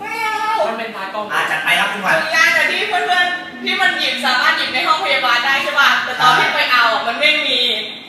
ไม่เอามันเป็นตากล้องอาจัดไปครับคุณขวัญงานแต่ที่เพื่อนๆที่มันหยิบสามารถหยิบในห้องพยาบาลได้ใช่ป่ะแต่ตอนที่ไปเอาอะมันไม่มี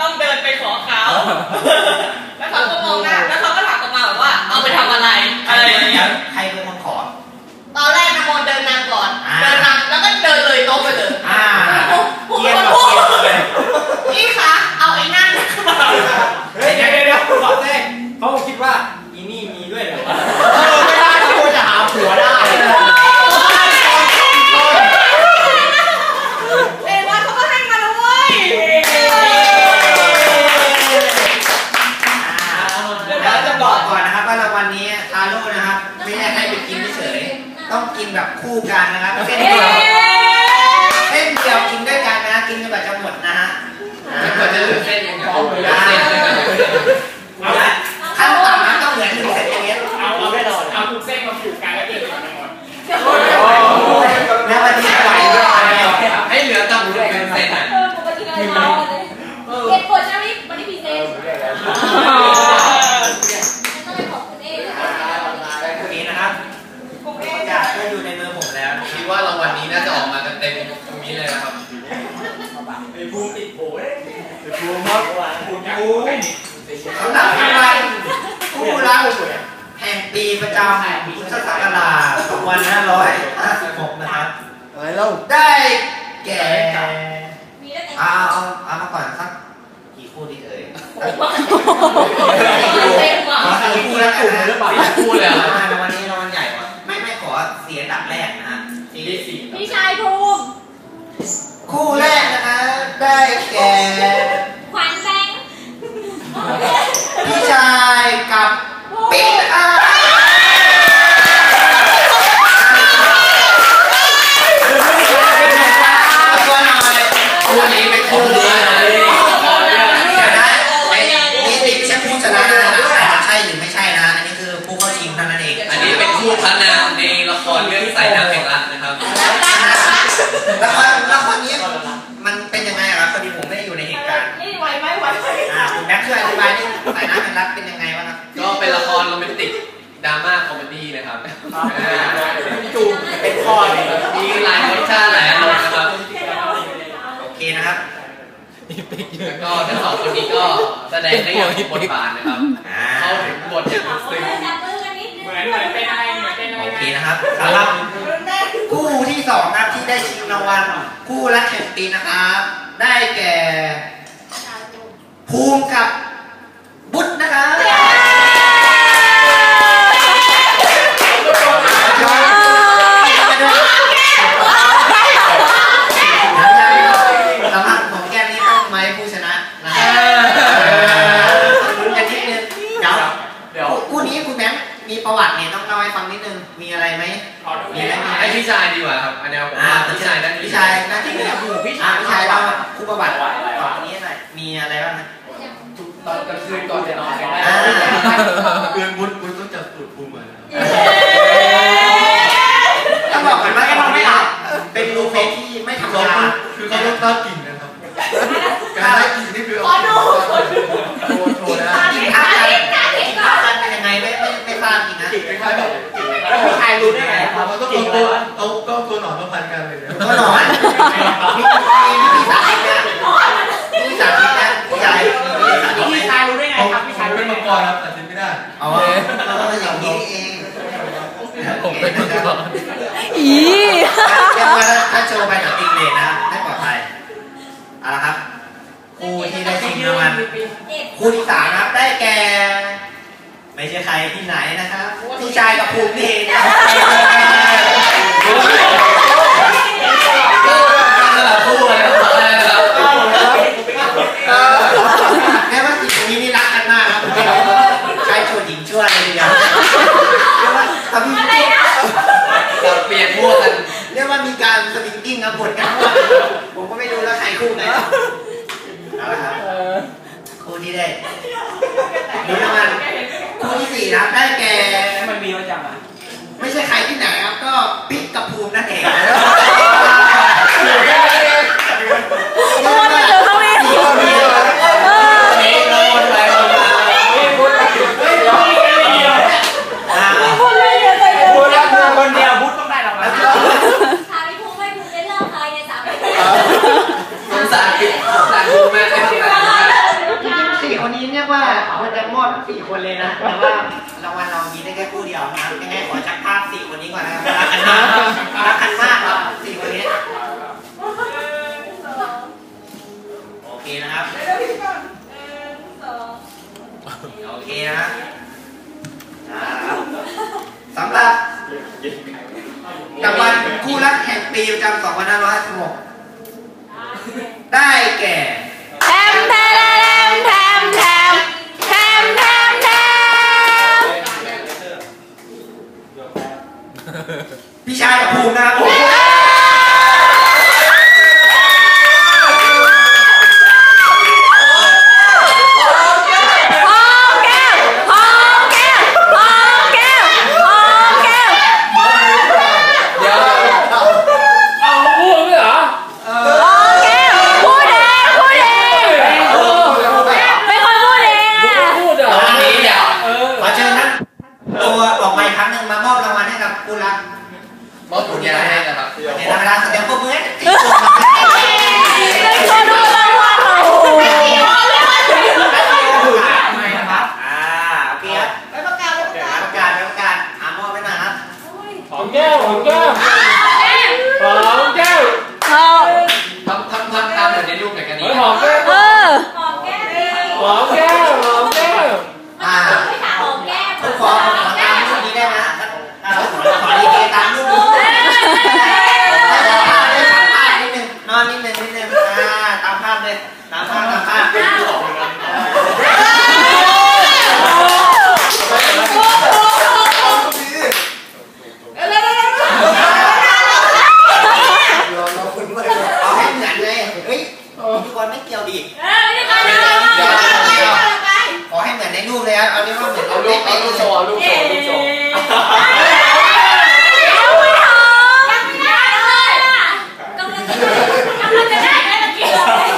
ต้องเดินไปขอเขาแล้วเขาก็มองหน้าแล้วเขาก็ถามกลับมา ว่ารางวัลนี้ทาโร่นะครับ ไม่ได้ให้ไปกินเฉยๆต้องกินแบบคู่กันนะครับเส้นเอ๊เดียวเส้นเดียวกินด้วยกันนะกินจนกว่าจะหมดนะฮะจะกว่าจะเหลือเส้นยังไงเอาเหลือละเส้นเลยกันขั้นต่ำนะต้องเหลือหนึ่งเซนติเมตรเอาเอาไม่รอดเอาทุกเส้นมาผูกกันแล้วเดินไปก่อนแล้ววันนี้ไหวด้วย ให้เหลือต่ำกว่าหนึ่งเส้นอะ เออปกติเราเมาเลยเหตุผลใช่ไหมวันนี้พรีเซนต์ต้องไปขอบคุณเอง โอเคนะครับอยากได้อยู่ในมือผมแล้ว คิดว่ารางวัลนี้น่าจะออกมากันเต็มตรงนี้เลยนะครับ ไอ้ภูมิติดโผล่เลย ภูมิครับภูมิภูมิสำหรับรางวัลผู้รักแห่งปีประจำพุทธศักราช2556 นะครับอะไรเล่าได้แก่มีได้แต่เอาเอาเอามาก่อนสักกี่คู่ดีเอ่ยเต็มอะขอสี่คู่แล้วกันนะหรือเปล่าพูดเลยเหรอรางวัลนี้รางวัลใหญ่กว่าไม่ไม่ขอเสียอันดับแรกนะฮะ ทีที่สี่ พี่ชายภูมิ คู่แรกนะคะได้แก่ ขวัญแบงค์ พี่ชายกับปิ๊กอะตัวหน่อย คู่นี้เป็นคู่เดียวนะ เดี๋ยวนะไอ้นี่นี่ไม่ใช่ผู้ชนะนะอาจจะใช่หรือไม่ใช่นะ อันนี้คือผู้เข้าชิงเท่านั้นเอง อันนี้เป็นคู่พันนางในละครเรื่องสายน้ำแห่งรักนะครับ แล้วคนแล้วคนนี้มันเป็นยังไงอะครับพอดีผมไม่ได้อยู่ในเหตุการณ์ นี่ไหวไหมไหวไหม อ่าคุณแม็กซ์ช่วยอธิบายดิสายน้ำเป็นรักเป็นยังไงวะครับ ก็ เป็นละครโรแมนติกดราม่าคอมเมดี้นะครับจูบเป็นข้อเลยมีหลายรสชาติหลายอารมณ์นะครับโอเคนะครับแล้วก็ทั้งสองคนนี้ก็แสดงได้อย่างบทบาทนะครับเข้าถึงบทอย่างซึ้งเหมือนเป็นอะไรโอเคนะครับสำหรับคู่ที่สองครับที่ได้ชิงรางวัลคู่รักแห่งปีนะครับ ได้แก่ภูมิกับบุตรนะครับสำหรับของแก้มนี้ต้องไม้ผู้ช นะนะรุ้นกันนิดนึงเดี๋ยวเดี๋ยวคู่นี้คุณแบงค์มีประวัติเนี่ยต้องเล่าให้ฟังนิดนึง มีอะไรไหมมีอะไรไหมให้พี่ชายดีกว่าครับอันนี้ผมอ่าว่าพี่ชายด้านนี้พี่ชายน่าจะมีพี่ชายพี่ชายเล่าคู่ประวัติของคนนี้หน่อยมีอะไรบ้างตอนกลางคืนก่อนจะนอนกันได้อ่าเกินบุญบุญ อนมีมีวิธีสาธิตนะมีวิธีสาธิตนะพี่ชายมีวิธีสาธิตพี่ไหมชายรู้ได้ไงครับพี่ชายรู้ได้นไงมังกรครับตัดสินไม่ได้อ๋ออย่างนี้เองผมเป็นมังกรอีเรียกว่าถ้าโชว์ไปกับติงเลนนะไม่ปลอดภัยเอาละครับคู่ที่ได้ชิงรางวัลคู่ที่สามครับได้แก่ไม่ใช่ใครที่ไหนนะครับพี่ชายกับภูมิเองนะครับ สลับคู่เลยครับขอเลยนะครับ แม้ว่าสิ่งตรงนี้นี่รักกันมากครับชายชวนหญิงชั่วเลยทีเดียวเรียกว่าทำให้เราเปลี่ยนมั่วกันเรียกว่ามีการสวิงกิ้งครับบทกันว่าผมก็ไม่รู้แล้วใครคู่ไหนเอาละครับคู่ที่ได้ดูรางวัลคู่ที่สี่นะครับได้แก่มันมีประจำอะไม่ใช่ใครที่ไหนครับก็ปิ๊กกับภูมินั่นเอง 556ได้แก่แทมแทมแทมแทมแทมแทมแทมพี่ชายกับภูมินะครับ มอบผลงานให้นะครับในธรรมดาแสดงปรบมือให้กับที่ชมเป็นคนดูรางวัลเหรอทำไมนะครับอ่าโอเคครับไปประกาศไปประกาศประกาศประกาศอ่ามอบไปหน่อยครับหอมแก้วหอมแก้วหอมแก้วหอมทำทำทำตามเหมือนในรูปหน่อยกันเฮ้นี้ยหอมแก้วเออหอมแก้วหอมแก้ว อ่า ไม่ถามหอมแก้ม ผมขอขอตามรูปนี้ได้ไหมฮะอ่าขอขอรีเกตามรูปนี้ได้ได้ได้ตามภาพนิดนึงนอนนิดนึงนิดนึงอ่า ตามภาพเลย ตามภาพตามภาพเอาให้เหมือนเลย เฮ้ยทุกคนไม่เกี่ยวดิ เออไม่ได้กันเลย เดี๋ยวเดี๋ยว ขอให้เหมือนในรูปเลยครับเอาเรียกว่าเหมือน เอารูปเอารูปโชว์เอารูปโชว์รูปโชว์ ยังไม่หอมยังไม่ได้เลยอะกำลังจะกำลังจะได้แล้วเมื่อกี้เลย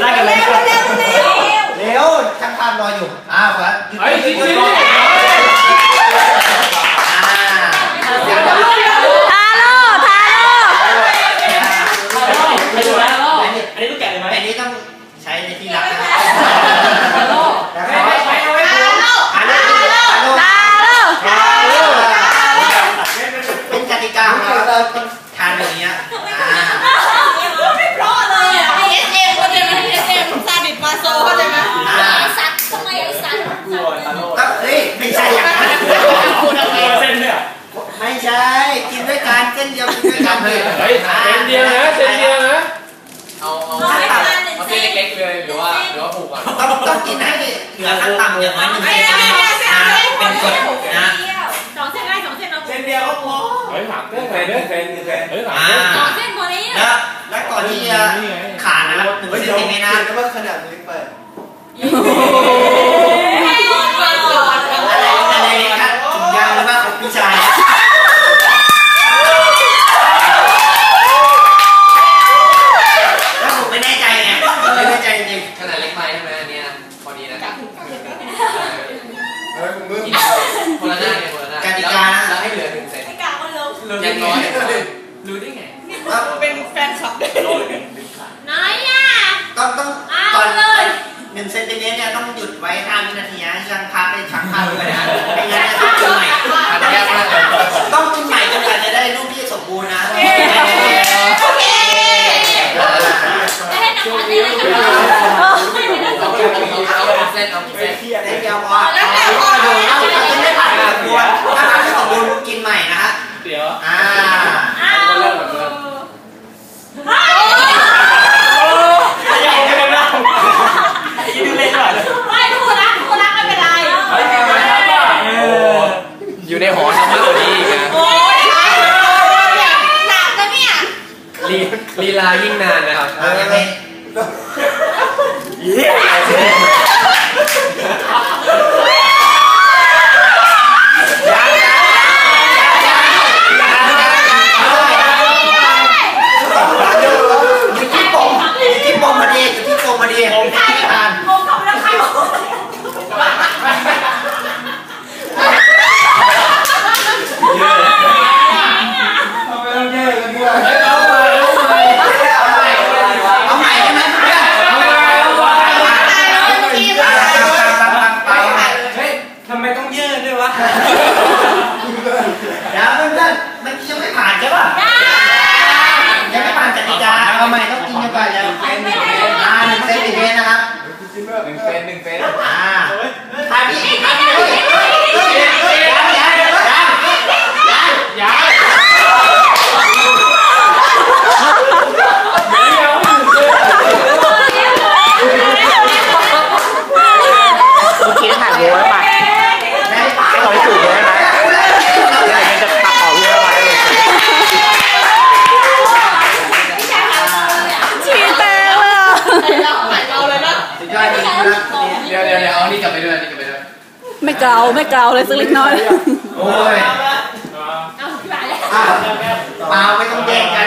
ได้กันเลย เร็วเร็วเร็ว เร็วช่างภาพรออยู่ อ้าวครับ หยุด ไอ้ หยุ จริ ด ง หยุด จริง ก่อนอ่าเดี๋ยวเดี๋ยว ทาโร่ทาโร่ ไม่ดูแล้ว อันนี้ อันนี้ต้องแกะเลยไหม อันนี้ต้องใช้ในที่รักนะ ไม่ไม่ไม่ไม่ ฮัลโหลฮัลโหล ทาโร่ เป็นกติกาของเราเราต้องทานแบบนี้อ่า ไม่เพราะเลยอะ ไอเอสเอ็มเข้าใจไหมเอสเอ็มซาดิสมาโซเข้าใจไหม อ่า สัตว์ทำไมไอ้สัตว์ ก็เฮ้ยไม่ใช่อย่างนั้น เส้นเนี่ย ไม่ใช่กินด้วยกันเส้นเดียวกินด้วยกันเลยเฮ้ยเส้นเดียวนะเส้นเดียวนะเอาเอาเอาเส้นเล็กๆเลยหรือว่าหรือว่าผูกก่อนต้องต้องกินให้เหลือขั้นต่ำอย่างน้อยหนึ่งเส้นนะเป็นกฎนะสองเส้นได้สองเส้นเอาเส้นเดียวก็พอเฮ้ยถามเส้นเส้นเส้นเส้นเฮ้ยถามอ่าเส้นสองเส้นพอนี้แล้วแล้วก่อนที่จะขาดนะครับหนึ่งเซนติเมตรนะว่าขนาดนี้ไป อะไรอะไรครับถุงยางหรือว่าของพี่ชายแล้วผมไม่แน่ใจไงไม่แน่ใจจริง ขนาดเล็กไปใช่ไหมอันเนี้ยพอดีนะ เฮ้ยมึงมึง กินคนละหน้าเนี่ยคนละหน้าแล้วให้เหลือหนึ่งเซน ไม่กล้า ก็ลงอย่างน้อยรู้ได้ไงเป็นแฟนคลับเลยน้อยอะต้องต้องเอาตอนเลยหนึ่งเซนติเมตรเนี่ยต้องหยุดไว้5วินาทีนะช่างภาพได้ช่างภาพด้วยนะไม่งั้นจะต้องกินใหม่อันนี้ยากมากเลยต้องกินใหม่จนกว่าจะได้รูปที่สมบูรณ์นะโอเคจะให้หนักกว่านี้เลยกันเอาเอาเส้นเอาเส้นเส้นเดียวพอแล้วแต่พอดูถ้าคุณไม่ผ่านกระบวน อ่าอ้าวอยากให้มันนั่งกินเล่นหน่อยไม่พูดนะพูดนะไม่เป็นไรเฮ้ยมาครับว่าเอออยู่ในหอทำมากกว่านี้อีกนะโอ้ยหนักนะเนี่ย ลีลีลายิ่งนานนะครับเอายังไงอยู่ที่ปมอยู่ที่ปมพอดีอยู่ที่ปมพอดีผมทาน โมงเขาไม่ได้ใครบอก ทำไมต้องแย่กันด้วย เอาไปเอาไป เอาใหม่ ไม่เกลาเลยสักเล็กน้อย โอ้ย เอาหลายแล้วอ้าวเปล่าไม่ต้องแย่งกัน